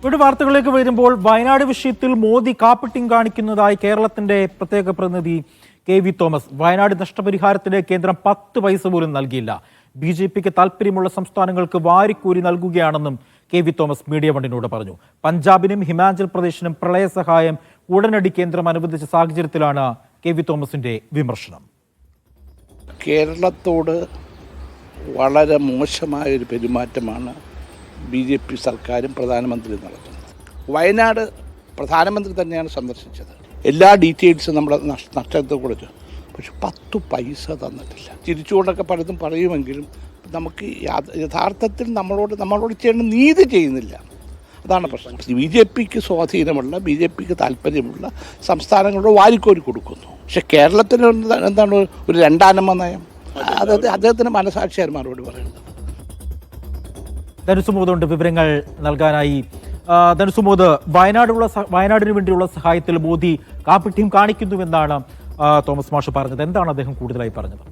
ഇവിടെ വാർത്തകളിലേക്ക് വരുമ്പോൾ വയനാട് വിഷയത്തിൽ മോദി കാപ്പിട്ടിങ് കാണിക്കുന്നതായി കേരളത്തിന്റെ പ്രത്യേക പ്രതിനിധി കെ വി തോമസ്. വയനാട് നഷ്ടപരിഹാരത്തിന് കേന്ദ്രം പത്ത് പൈസ പോലും നൽകിയില്ല. ബി ജെ പിക്ക് താല്പര്യമുള്ള സംസ്ഥാനങ്ങൾക്ക് വാരിക്കൂരി നൽകുകയാണെന്നും കെ വി തോമസ് മീഡിയ വണ്ടിനോട് പറഞ്ഞു. പഞ്ചാബിനും ഹിമാചൽ പ്രദേശിനും പ്രളയ സഹായം ഉടനടി കേന്ദ്രം അനുവദിച്ച സാഹചര്യത്തിലാണ് കെ വി തോമസിന്റെ വിമർശനം. കേരളത്തോട് വളരെ മോശമായ ഒരു പെരുമാറ്റമാണ് ബി ജെ പി സർക്കാരും പ്രധാനമന്ത്രിയും നടത്തുന്നത്. വയനാട് പ്രധാനമന്ത്രി തന്നെയാണ് സന്ദർശിച്ചത്. എല്ലാ ഡീറ്റെയിൽസും നമ്മുടെ നഷ്- നഷ്ടത്തെ കൊടുത്തു പക്ഷെ പത്തു പൈസ തന്നിട്ടില്ല. തിരിച്ചുകൊണ്ടൊക്കെ പലതും പറയുമെങ്കിലും നമുക്ക് യഥാർത്ഥത്തിൽ നമ്മളോട് നമ്മളോട് ചെയ്യേണ്ട നീതി ചെയ്യുന്നില്ല. അതാണ് പ്രശ്നം. ബി ജെ പിക്ക് സ്വാധീനമുള്ള ബി ജെ പിക്ക് താല്പര്യമുള്ള സംസ്ഥാനങ്ങളോട് വാരിക്കോരി കൊടുക്കുന്നു. പക്ഷെ കേരളത്തിന് എന്താണ് ഒരു രണ്ടാനമ്മ നയം? അത് അദ്ദേഹത്തിന് മനസാക്ഷിയാർ മറുപടി പറയുന്നത്. ധനുസുമോദുണ്ട് വിവരങ്ങൾ നൽകാനായി. ധനുസുമോദ് വയനാടുള്ള വയനാടിന് വേണ്ടിയുള്ള സഹായത്തിൽ മോദി കാപ്പിഠ്യം കാണിക്കുന്നുവെന്നാണ് തോമസ് മാഷ് പറഞ്ഞത്. എന്താണ് അദ്ദേഹം കൂടുതലായി പറഞ്ഞത്?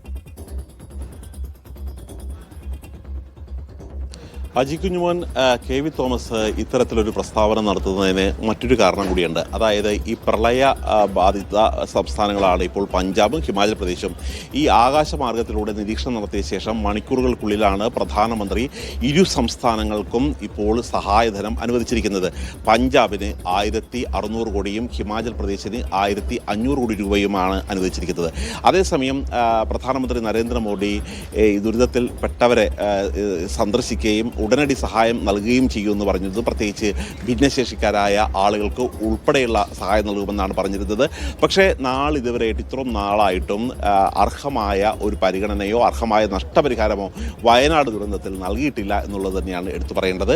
അജി കുഞ്ഞുമോൻ കെ വി തോമസ് ഇത്തരത്തിലൊരു പ്രസ്താവന നടത്തുന്നതിന് മറ്റൊരു കാരണം കൂടിയുണ്ട്. അതായത് ഈ പ്രളയ ബാധിത സംസ്ഥാനങ്ങളാണ് ഇപ്പോൾ പഞ്ചാബും ഹിമാചൽ പ്രദേശും. ഈ ആകാശമാർഗത്തിലൂടെ നിരീക്ഷണം നടത്തിയ ശേഷം മണിക്കൂറുകൾക്കുള്ളിലാണ് പ്രധാനമന്ത്രി ഇരു സംസ്ഥാനങ്ങൾക്കും ഇപ്പോൾ സഹായധനം അനുവദിച്ചിരിക്കുന്നത്. പഞ്ചാബിന് ആയിരത്തി അറുന്നൂറ് കോടിയും ഹിമാചൽ പ്രദേശിന് ആയിരത്തി അഞ്ഞൂറ് കോടി രൂപയുമാണ് അനുവദിച്ചിരിക്കുന്നത്. അതേസമയം പ്രധാനമന്ത്രി നരേന്ദ്രമോദി ദുരിതത്തിൽ പെട്ടവരെ സന്ദർശിക്കുകയും ഉടനടി സഹായം നൽകുകയും ചെയ്യുമെന്ന് പറഞ്ഞിരുന്നത് പ്രത്യേകിച്ച് ഭിന്നശേഷിക്കാരായ ആളുകൾക്ക് ഉൾപ്പെടെയുള്ള സഹായം നൽകുമെന്നാണ് പറഞ്ഞിരുന്നത്. പക്ഷേ നാളിതുവരെയായിട്ട് ഇത്രയും നാളായിട്ടും അർഹമായ ഒരു പരിഗണനയോ അർഹമായ നഷ്ടപരിഹാരമോ വയനാട് ദുരന്തത്തിൽ നൽകിയിട്ടില്ല എന്നുള്ളത് തന്നെയാണ് എടുത്തു പറയേണ്ടത്.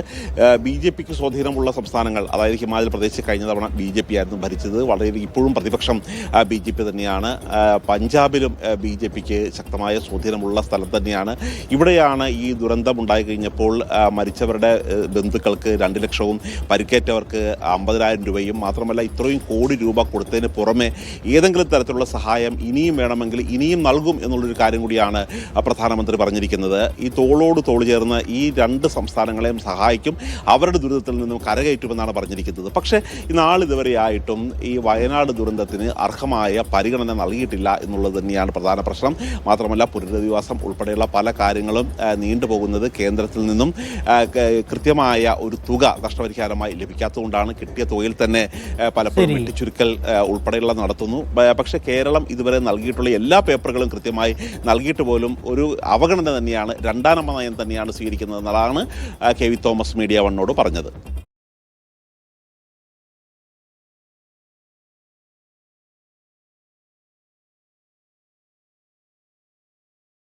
ബി ജെ പിക്ക് സ്വാധീനമുള്ള സംസ്ഥാനങ്ങൾ അതായത് ഹിമാചൽ പ്രദേശ് കഴിഞ്ഞ തവണ ബി ജെ പി ആയിരുന്നു ഭരിച്ചത്. വളരെ ഇപ്പോഴും പ്രതിപക്ഷം ബി ജെ പി തന്നെയാണ്. പഞ്ചാബിലും ബി ജെ പിക്ക് ശക്തമായ സ്വാധീനമുള്ള സ്ഥലം തന്നെയാണ്. ഇവിടെയാണ് ഈ ദുരന്തം ഉണ്ടായി കഴിഞ്ഞപ്പോൾ മരിച്ചവരുടെ ബന്ധുക്കൾക്ക് രണ്ട് ലക്ഷവും പരിക്കേറ്റവർക്ക് അമ്പതിനായിരം രൂപയും മാത്രമല്ല ഇത്രയും കോടി രൂപ കൊടുത്തതിന് പുറമെ ഏതെങ്കിലും തരത്തിലുള്ള സഹായം ഇനിയും വേണമെങ്കിൽ ഇനിയും നൽകും എന്നുള്ളൊരു കാര്യം കൂടിയാണ് പ്രധാനമന്ത്രി പറഞ്ഞിരിക്കുന്നത്. ഈ തോളോട് തോൾ ചേർന്ന് ഈ രണ്ട് സംസ്ഥാനങ്ങളെയും സഹായിക്കും അവരുടെ ദുരിതത്തിൽ നിന്നും കരകയറ്റുമെന്നാണ് പറഞ്ഞിരിക്കുന്നത്. പക്ഷേ നാളിതുവരെയായിട്ടും ഈ വയനാട് ദുരന്തത്തിന് അർഹമായ പരിഗണന നൽകിയിട്ടില്ല എന്നുള്ളത് തന്നെയാണ് പ്രധാന പ്രശ്നം. മാത്രമല്ല പുനരധിവാസം ഉൾപ്പെടെയുള്ള പല കാര്യങ്ങളും നീണ്ടുപോകുന്നത് കേന്ദ്രത്തിൽ നിന്നും കൃത്യമായ ഒരു തുക നഷ്ടപരിഹാരമായി ലഭിക്കാത്തതുകൊണ്ടാണ് കിട്ടിയ തുകയിൽ തന്നെ പലപ്പോഴും. വെട്ടിച്ചുരുക്കൽ ഉൾപ്പെടെയുള്ള നടത്തുന്നു പക്ഷെ കേരളം ഇതുവരെ നൽകിയിട്ടുള്ള എല്ലാ പേപ്പറുകളും കൃത്യമായി നൽകിയിട്ട് പോലും ഒരു അവഗണന തന്നെയാണ് രണ്ടാം നയം തന്നെയാണ് സ്വീകരിക്കുന്നത് എന്നതാണ് കെ വി തോമസ് മീഡിയ വണ്ണോട് പറഞ്ഞത്